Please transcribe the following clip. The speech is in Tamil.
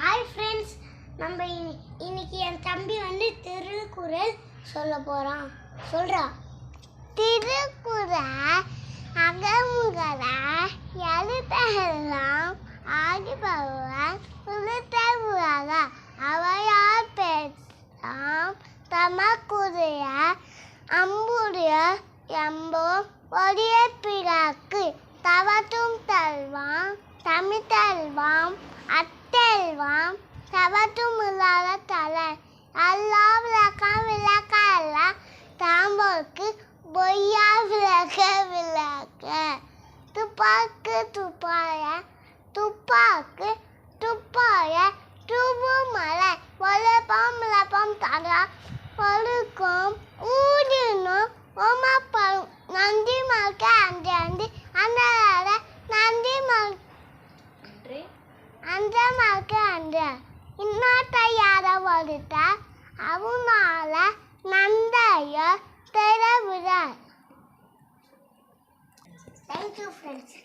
ஹாய் ஃப்ரெண்ட்ஸ் நம்ம இனி இன்னைக்கு என் தம்பி வந்து திருக்குறள் சொல்ல போகிறான் சொல்கிறா திருக்குறள் அகமுகர எழுத்தெல்லாம் ஆகிபவர் உளுத்தவுவாக அவையார் பேசாம் தமக்குரிய அம்புடைய எம்போ ஒரிய பிறக்கு தவத்தும் தல்வாம் தமிழ்தல்வாம் அத்தெல்வாம் தவத்தும் இல்லாத தலை. அல்லா விளக்கம் விளக்க அல்ல தாம்போக்கு பொய்யா விளக்க விளக்க. துப்பாக்கு துப்பாய துப்பாக்கு துப்பாய துபு மலை. ஒலப்பம் விளப்பம் தரா ஒழுக்கம் ஊடினும் ஓமப்பம் நந்தி மக்க அந்த அந்த அந்த நந்தி மல் அந்த மல்க அஞ்சு இன்னொருத்த யார வருத்த அவனால நந்தைய தெரவிட தேங்க்யூ ஃப்ரெண்ட்ஸ்